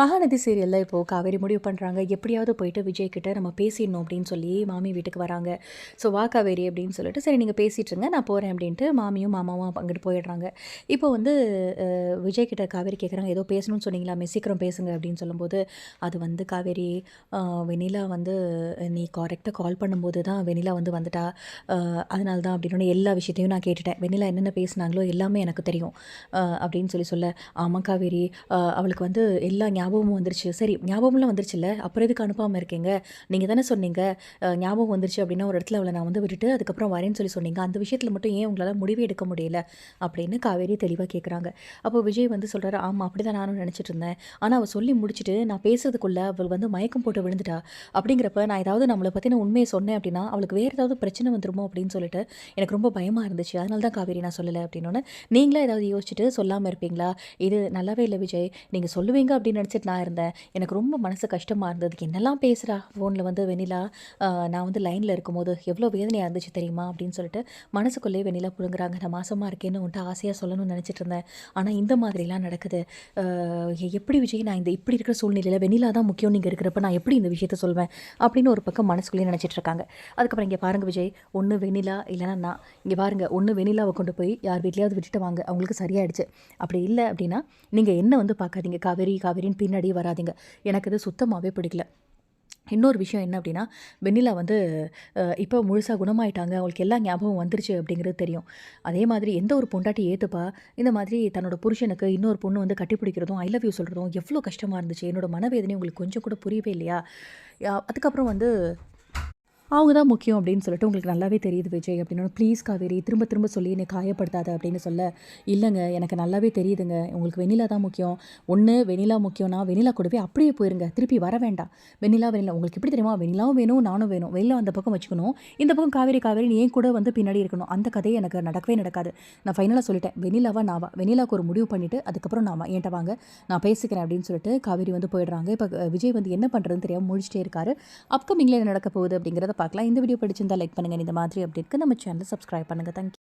மகாநதி சீரியலில் இப்போது காவேரி முடிவு பண்ணுறாங்க எப்படியாவது போயிட்டு விஜய் கிட்ட நம்ம பேசிடணும் அப்படின்னு சொல்லி மாமி வீட்டுக்கு வராங்க. ஸோ வா காவேரி அப்படின்னு சொல்லிட்டு சரி நீங்கள் பேசிட்டுருங்க நான் போகிறேன் அப்படின்ட்டு மாமியும் மாமாவும் அங்கிட்டு போயிடுறாங்க. இப்போ வந்து விஜய் கிட்ட காவேரி கேட்குறாங்க ஏதோ பேசணும்னு சொன்னீங்களாமே சீக்கிரம் பேசுங்க அப்படின்னு சொல்லும்போது அது வந்து காவேரி வெனிலா வெண்ணிலா வந்து நீ கரெக்டாக கால் பண்ணும்போது தான் வெண்ணிலா வந்து வந்துட்டா. அதனால தான் அப்படின்னு எல்லா விஷயத்தையும் நான் கேட்டுட்டேன். வெண்ணிலா என்னென்ன பேசுனாங்களோ எல்லாமே எனக்கு தெரியும். அப்படின்னு சொல்லி சொல்ல ஆமாம் காவேரி அவளுக்கு வந்து எல்லா ஞாபகமும் வந்துருச்சு. சரி ஞாபகம்லாம் வந்துருச்சுல்ல? அப்புறம் எதுக்கு அனுப்பாமல் இருக்கீங்க? நீங்கள் தானே சொன்னீங்க ஞாபகம் வந்துருச்சு அப்படின்னா ஒரு இடத்துல அவளை நான் வந்து விட்டுட்டு அதுக்கப்புறம் வரேன்னு சொல்லி சொன்னீங்க. அந்த விஷயத்தில் மட்டும் ஏன் உங்களால் முடிவே எடுக்க முடியல? அப்படின்னு காவேரி தெளிவாக கேட்குறாங்க அப்போ விஜய் வந்து சொல்கிறாரு ஆமாம் அப்படி தான் நானும் நினச்சிட்டு இருந்தேன். ஆனால் அவள் சொல்லி முடிச்சுட்டு நான் பேசுறதுக்குள்ளே அவள் வந்து மயக்கம் போட்டு விழுந்துட்டா. அப்படிங்கிறப்ப நான் ஏதாவது நம்மளை பற்றின உண்மையை சொன்னேன் அப்படின்னா அவளுக்கு வேறு ஏதாவது பிரச்சனை வந்துருமோ? அப்படின்னு சொல்லிட்டு எனக்கு ரொம்ப பயமாக இருந்துச்சு. அதனால தான் காவேரி நான் சொல்லலை அப்படின்னு நீங்களே ஏதாவது யோசிச்சுட்டு சொல்லாமல் இருப்பீங்களா? இது நல்லாவே இல்லை விஜய். நீங்கள் சொல்லுவீங்க அப்படின்னு நினச்சிட்டு நான் இருந்தேன். எனக்கு ரொம்ப மனசு கஷ்டமாக இருந்தது. என்னெல்லாம் பேசுகிறா ஃபோனில் வந்து வெண்ணிலா நான் வந்து லைனில் இருக்கும்போது எவ்வளோ வேதனையாக இருந்துச்சு தெரியுமா? அப்படின்னு சொல்லிட்டு மனசுக்குள்ளே வெண்ணிலா புழுங்குறாங்க நான் மாசமாக இருக்கேன்னு உன்ட்டு ஆசையாக சொல்லணும்னு நினச்சிட்டு இருந்தேன். ஆனால் இந்த மாதிரிலாம் நடக்குது. எப்படி விஜய் நான் இந்த இப்படி இருக்கிற சூழ்நிலையில் வெண்ணிலா தான் முக்கியம் நீங்கள் இருக்கிறப்ப நான் எப்படி இந்த விஷயத்த சொல்வேன்? அப்படின்னு ஒரு பக்கம் மனசுக்குள்ளேயே நினச்சிட்டு இருக்காங்க. அதுக்கப்புறம் இங்கே பாருங்கள் விஜய் ஒன்று வெண்ணிலா இல்லைன்னா நான். இங்கே பாருங்கள் ஒன்று வெண்ணிலாவை கொண்டு போய் யார் வீட்லையாவது விட்டுட்டு வாங்க. அவங்களுக்கு சரியாயிடுச்சு. அப்படி இல்லை அப்படின்னா நீங்கள் என்ன வந்து பார்க்காதீங்க. காவேரி காவேரின்னு பின்னாடி வராதீங்க. எனக்கு இது சுத்தமாகவே பிடிக்கல. இன்னொரு விஷயம் என்ன அப்படின்னா வெண்ணிலா வந்து இப்போ முழுசாக குணமாயிட்டாங்க. அவங்களுக்கு எல்லா ஞாபகம் வந்துருச்சு அப்படிங்கிறது தெரியும். அதே மாதிரி எந்த ஒரு பொண்டாட்டி ஏற்றுப்பா இந்த மாதிரி தன்னோட புருஷனுக்கு இன்னொரு பொண்ணு வந்து கட்டிப்பிடிக்கிறதும் ஐ லவ் யூ சொல்கிறதும் எவ்வளோ கஷ்டமாக இருந்துச்சு. என்னோட மனவேதனை உங்களுக்கு கொஞ்சம் கூட புரியவே இல்லையா? அதுக்கப்புறம் வந்து அவங்க தான் முக்கியம் அப்படின்னு சொல்லிட்டு உங்களுக்கு நல்லாவே தெரியுது விஜய் அப்படின்னு ப்ளீஸ் காவேரி திரும்ப திரும்ப சொல்லி என்னை காயப்படுத்தாத அப்படின்னு சொல்ல இல்லைங்க எனக்கு நல்லாவே தெரியுதுங்க. உங்களுக்கு வெண்ணிலா தான் முக்கியம். ஒன்று வெண்ணிலா முக்கியம்னா வெண்ணிலா கூடவே அப்படியே போயிருங்க. திருப்பி வர வேண்டாம். வெண்ணிலா வெண்ணிலா உங்களுக்கு எப்படி தெரியுமா? வெண்ணிலாவும் வேணும் நானும் வேணும். வெளில அந்த பக்கம் வச்சுக்கணும். இந்த பக்கம் காவேரி காவேரி நீ ஏன் கூட வந்து பின்னாடி இருக்கணும். அந்த கதையை எனக்கு நடக்கவே நடக்காது. நான் ஃபைனலாக சொல்லிட்டேன். வெண்ணிலாவா நாவா? வெண்ணிலாவுக்கு ஒரு முடிவு பண்ணிவிட்டு அதுக்கப்புறம் நான் என்கிட்ட வாங்க. நான் பேசிக்கிறேன் அப்படின்னு சொல்லிட்டு காவேரி வந்து போயிடுறாங்க. இப்போ விஜய் வந்து என்ன பண்ணுறதுன்னு தெரியாமல் முடிச்சிட்டே இருக்காரு. அப்கமிங்கில் என்ன நடக்க போகுது அப்படிங்கிறத பார்க்கலாம். இந்த வீடியோ பிடிச்சிருந்தா லைக் பண்ணுங்கள் இந்த மாதிரி அப்டேட்க்கு நம்ம சேனலை சப்ஸ்கிரைப் பண்ணுங்கள் தேங்க்யூ